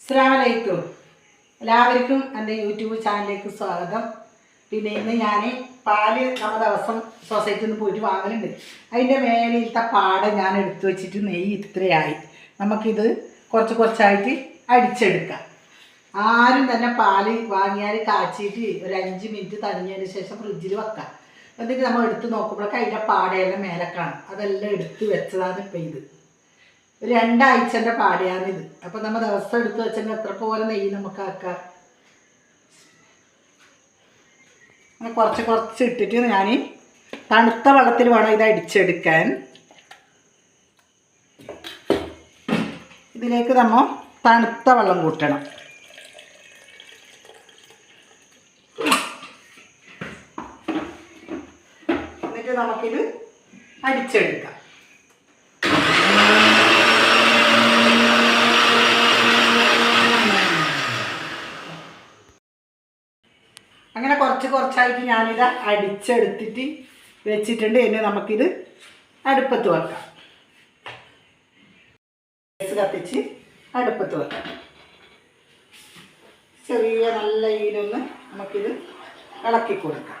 അസ്സലാമലൈക്കും. എല്ലാവർക്കും എന്റെ യൂട്യൂബ് ചാനലിലേക്ക് സ്വാഗതം. പിന്നെ ഇന്ന് ഞാൻ പാൽ നമ്മൾ ദിവസം സൊസൈറ്റിയിൽ നിന്ന് പോയിട്ട് വാങ്ങലുണ്ട്. അതിന്റെ മേലിലത്തെ പാട ഞാൻ എടുത്തു വെച്ചിട്ട് നെയ്യ് ഇത്രയായി. നമുക്കിത് കുറച്ച് കുറച്ചായിട്ട് അടിച്ചെടുക്കാം. ആരും തന്നെ പാൽ വാങ്ങിയാൽ കാച്ചിട്ട് ഒരു അഞ്ച് മിനിറ്റ് തണിഞ്ഞതിന് ശേഷം ഫ്രിഡ്ജിൽ വെക്കാം. എന്നിട്ട് നമ്മൾ എടുത്ത് നോക്കുമ്പോഴൊക്കെ അതിന്റെ പാടയെല്ലാം മേലെ കാണും അതെല്ലാം എടുത്ത് വെച്ചതാണ് ഇപ്പം ഇത്. രണ്ടാഴ്ചന്റെ പാടിയാണിത്. അപ്പം നമ്മൾ ദിവസം എടുത്തു വെച്ചെങ്കിൽ എത്ര പോലെ നെയ്യ് നമുക്ക് ആക്കാം. അങ്ങനെ കുറച്ച് കുറച്ച് ഇട്ടിട്ട് ഞാൻ തണുത്ത വെള്ളത്തിൽ വേണം ഇത് അടിച്ചെടുക്കാൻ. ഇതിലേക്ക് നമ്മൾ തണുത്ത വെള്ളം കൂട്ടണം. എന്നിട്ട് നമുക്കിത് അടിച്ചെടുക്കാം. അങ്ങനെ കുറച്ച് കുറച്ചായിട്ട് ഞാനിത് അടിച്ചെടുത്തിട്ട് വെച്ചിട്ടുണ്ട്. ഇനി നമുക്കിത് അടുപ്പത്ത് വെക്കാം. ഗ്യാസ് കത്തിച്ച് അടുപ്പത്ത് വെക്കാം. ചെറിയ നല്ല ഇതിലൊന്ന് നമുക്കിത് ഇളക്കി കൊടുക്കാം.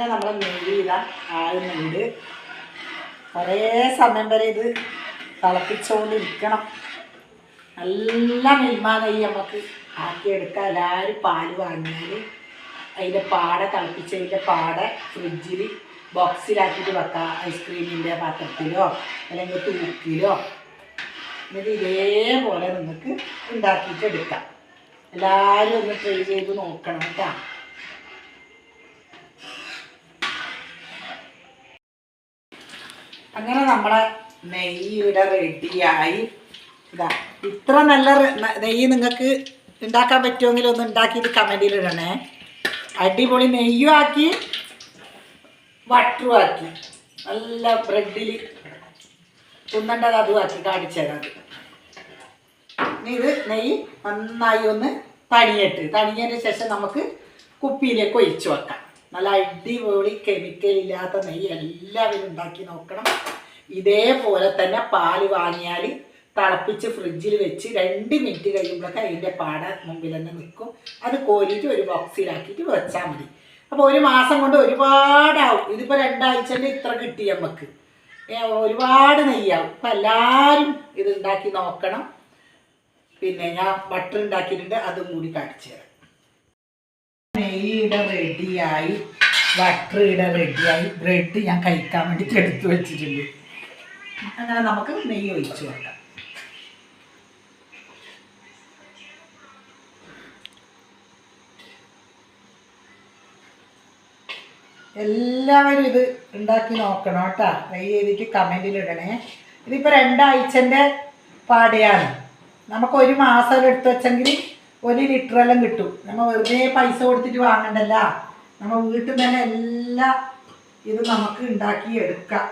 അങ്ങനെ നമ്മൾ നെയ്യ് ഇതാ ആകുന്നുണ്ട് കുറേ സമയം വരെ ഇത് തിളപ്പിച്ചുകൊണ്ടിരിക്കണം നല്ല മിൽമ നമുക്ക് ആക്കിയെടുക്കാം എല്ലാവരും പാൽ വാങ്ങിയാൽ അതിന്റെ പാട തിളപ്പിച്ചതിന്റെ പാടെ ഫ്രിഡ്ജിൽ ബോക്സിലാക്കിയിട്ട് വെക്കാം. ഐസ്ക്രീമിന്റെ പാത്രത്തിലോ അല്ലെങ്കിൽ തൂക്കിലോ. എന്നിട്ട് ഇതേപോലെ നിങ്ങൾക്ക് ഉണ്ടാക്കിയിട്ട് എടുക്കാം. എല്ലാവരും ഒന്ന് ട്രൈ ചെയ്ത് നോക്കണം കേട്ടോ അങ്ങനെ നമ്മളെ നെയ്യുടെ റെഡിയായി. ഇതാ ഇത്ര നല്ല നെയ്യ് നിങ്ങൾക്ക് ഉണ്ടാക്കാൻ പറ്റുമെങ്കിൽ ഒന്ന് ഉണ്ടാക്കിയിട്ട് കമന്റിൽ ഇടണേ. അടിപൊളി നെയ്യും ആക്കി ബട്ടറും ആക്കി. നല്ല ബ്രെഡിൽ തിന്നേണ്ടത് അതും ആക്കി കാണിച്ചത് ഇനി ഇത് നെയ്യ് നന്നായി ഒന്ന് തണിയട്ട്. തണിഞ്ഞതിന് ശേഷം നമുക്ക് കുപ്പിയിലേക്ക് ഒഴിച്ചു വെക്കാം. നല്ല അടിപൊളി കെമിക്കൽ ഇല്ലാത്ത നെയ്യ് എല്ലാവരും ഉണ്ടാക്കി നോക്കണം. ഇതേപോലെ തന്നെ പാൽ വാങ്ങിയാൽ തിളപ്പിച്ച് ഫ്രിഡ്ജിൽ വെച്ച് രണ്ട് മിനിറ്റ് കഴിയുമ്പോഴൊക്കെ അതിന്റെ പാട മുമ്പിൽ തന്നെ നിൽക്കും അത് കോരിയിട്ട് ഒരു ബോക്സിലാക്കിയിട്ട് വെച്ചാൽ മതി. അപ്പോൾ ഒരു മാസം കൊണ്ട് ഒരുപാടാവും. ഇതിപ്പോൾ രണ്ടാഴ്ചന്റെ ഇത്ര കിട്ടി നമുക്ക് ഒരുപാട് നെയ്യാവും. അപ്പം എല്ലാവരും ഇത് ഉണ്ടാക്കി നോക്കണം. പിന്നെ ഞാൻ ബട്ടർ ഉണ്ടാക്കിയിട്ടുണ്ട് അതും കൂടി കാണിച്ചു തരാം. നെയ്യുടെ റെഡിയായി ബട്ടറിയുടെ റെഡിയായി. ബ്രെഡ് ഞാൻ കഴിക്കാൻ വേണ്ടിയിട്ട് എടുത്തു വെച്ചിട്ടുണ്ട്. അങ്ങനെ നമുക്ക് നെയ്യ് ഒഴിച്ചു വെക്കാം. എല്ലാവരും ഇത് ഉണ്ടാക്കി നോക്കണം കേട്ടോ. ട്രൈ ചെയ്തിട്ട് കമന്റിൽ ഇടണേ. ഇതിപ്പോൾ രണ്ടാഴ്ചന്റെ പാടയാണ്. നമുക്ക് ഒരു മാസം എടുത്തു വെച്ചെങ്കിൽ ഒരു ലിറ്ററെല്ലാം കിട്ടും. നമ്മൾ വെറുതെ പൈസ കൊടുത്തിട്ട് വാങ്ങണ്ടല്ല. നമ്മൾ വീട്ടിൽ തന്നെ എല്ലാം ഇത് നമുക്ക് ഉണ്ടാക്കി എടുക്കാം.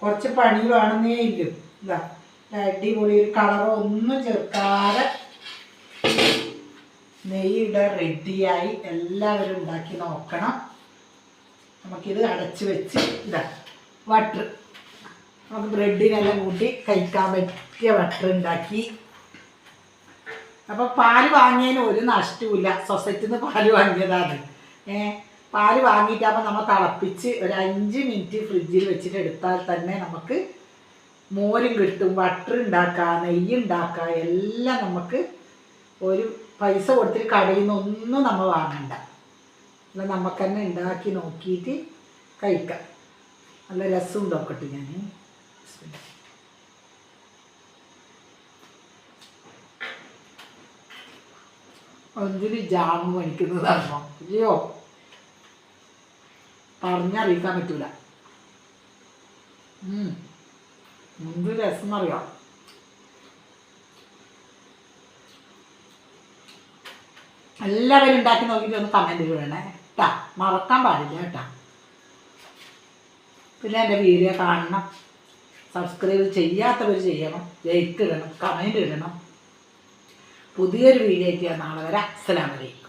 കുറച്ച് പണി വേണമെന്നേ ഇല്ലും. ഇതാ അടിപൊളി ഒരു കളറോ ഒന്നും ചേർക്കാതെ നെയ്യുടെ റെഡിയായി എല്ലാവരും ഉണ്ടാക്കി നോക്കണം. നമുക്കിത് അടച്ച് വെച്ച് ഇതാ വട്ടർ നമുക്ക് ബ്രെഡിനെല്ലാം കൂട്ടി കഴിക്കാൻ പറ്റിയ വട്ടർ ഉണ്ടാക്കി അപ്പോൾ പാൽ വാങ്ങിയതിന് ഒരു നഷ്ടവുമില്ല. സൊസൈറ്റിയിൽ നിന്ന് പാൽ വാങ്ങിയതാണ്. ഏ പാൽ വാങ്ങിയിട്ടാകുമ്പോൾ നമ്മൾ തിളപ്പിച്ച് ഒരു അഞ്ച് മിനിറ്റ് ഫ്രിഡ്ജിൽ വെച്ചിട്ട് എടുത്താൽ തന്നെ നമുക്ക് മോരും കിട്ടും ബട്ടർ ഉണ്ടാക്കാം നെയ്യ് ഉണ്ടാക്കാം എല്ലാം നമുക്ക് ഒരു പൈസ കൊടുത്തിട്ട് കടയിൽ നിന്ന് ഒന്നും നമ്മൾ വാങ്ങണ്ട. അല്ല നമുക്ക് തന്നെ ഉണ്ടാക്കി നോക്കിയിട്ട് കഴിക്കാം. നല്ല രസം ഉണ്ടാക്കട്ടെ ഞാൻ ഒന്നിന് ജാമ് മേടിക്കുന്നതാണോ അയ്യോ പറഞ്ഞറിയിക്കാൻ പറ്റൂല. എന്ത് രസം അറിയാം എല്ലാവരും ഉണ്ടാക്കി നോക്കിയിട്ട് ഒന്ന് കമന്റ് വിടണേ കേട്ടാ മറക്കാൻ പാടില്ല കേട്ടാ. പിന്നെ എന്റെ വീഡിയോ കാണണം. സബ്സ്ക്രൈബ് ചെയ്യാത്തവർ ചെയ്യണം. ലൈക്ക് ഇടണം. കമന്റ് ഇടണം. പുതിയൊരു വീഡിയോ എത്തിയാൽ നാളെ വരെ. അസ്സലാമലൈക്കും